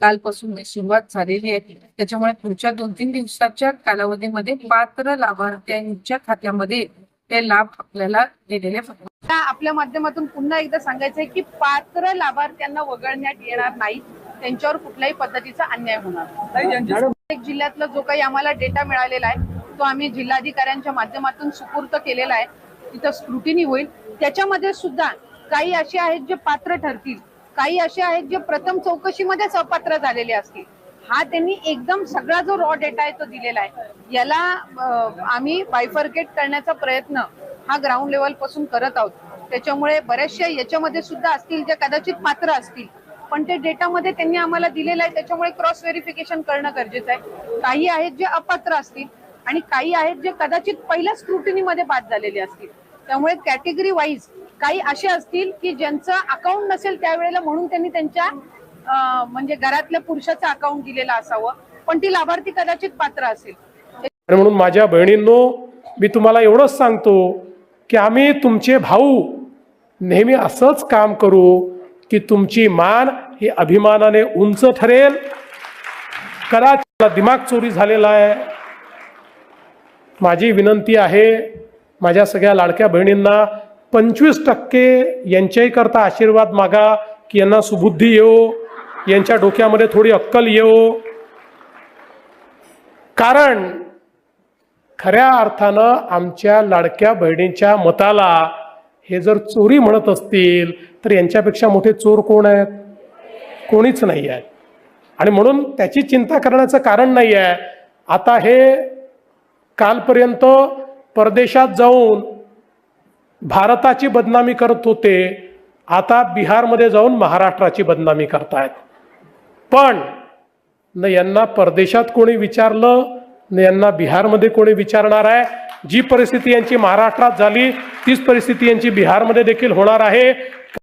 कालपासून सुरुवात झालेली आहे. त्याच्यामुळे पुढच्या दोन तीन दिवसाच्या कालावधीमध्ये पात्र लाभार्थ्यांच्या खात्यामध्ये ते लाभ आपल्याला दिलेले आपल्या माध्यमातून पुन्हा एकदा सांगायचं आहे की पात्र लाभार्थ्यांना वगळण्यात येणार नाही. त्यांच्यावर कुठल्याही पद्धतीचा अन्याय होणार नाही. प्रत्येक जिल्ह्यातला जो काही आम्हाला डेटा मिळालेला आहे तो आम्ही जिल्हाधिकाऱ्यांच्या माध्यमातून सुपूर्त केलेला आहे. तिथं स्क्रुटिनी होईल. त्याच्यामध्ये सुद्धा काही असे आहेत जे पात्र ठरतील. काही असे आहेत जे प्रथम चौकशीमध्येच अपात्र झालेले असतील. हा त्यांनी एकदम सगळा जो रॉ डेटा आहे तो दिलेला आहे. याला आम्ही बायफर्केट करण्याचा प्रयत्न हा ग्राउंड लेवलपासून करत आहोत. त्याच्यामुळे बऱ्याचशा याच्यामध्ये सुद्धा असतील जे कदाचित पात्र असतील पण ते डेटामध्ये त्यांनी आम्हाला दिलेलं आहे. त्याच्यामुळे क्रॉस व्हेरिफिकेशन करणं गरजेचं आहे. काही आहेत जे अपात्र असतील आणि काही आहेत जे कदाचित पहिल्या स्क्रुटिनीमध्ये बाद झालेले असतील. त्यामुळे कॅटेगरी वाईज काही असे असतील की ज्यांचं अकाउंट नसेल त्यावेळेला म्हणून त्यांनी त्यांच्या म्हणजे घरातल्या पुरुषाचं अकाउंट दिलेलं असावं. पण ती लाभार्थी कदाचित पात्र असेल. म्हणून माझ्या बहिणींनो मी तुम्हाला एवढंच सांगतो की आम्ही तुमचे भाऊ नेहमी असंच काम करू की तुमची मान ही अभिमानाने उंच ठरेल. कदाचित दिमाग चोरी झालेला आहे. माझी विनंती आहे माझ्या सगळ्या लाडक्या बहिणींना पंचवीस टक्के यांच्याही करता आशीर्वाद मागा की यांना सुबुद्धी येऊ यांच्या डोक्यामध्ये थोडी अक्कल येऊ कारण खऱ्या अर्थानं आमच्या लाडक्या बहिणींच्या मताला हे जर चोरी म्हणत असतील तर यांच्यापेक्षा मोठे चोर कोण आहेत? कोणीच नाही आहेत आणि म्हणून त्याची चिंता करण्याचं कारण नाही आहे. आता हे कालपर्यंत परदेशात जाऊन भारताची बदनामी करत होते आता बिहारमध्ये जाऊन महाराष्ट्राची बदनामी करतायत. पण न यांना परदेशात कोणी विचारलं न यांना बिहारमध्ये कोणी विचारणार आहे. जी परिस्थिती यांची महाराष्ट्रात झाली तीच परिस्थिती यांची बिहारमध्ये देखील होणार आहे.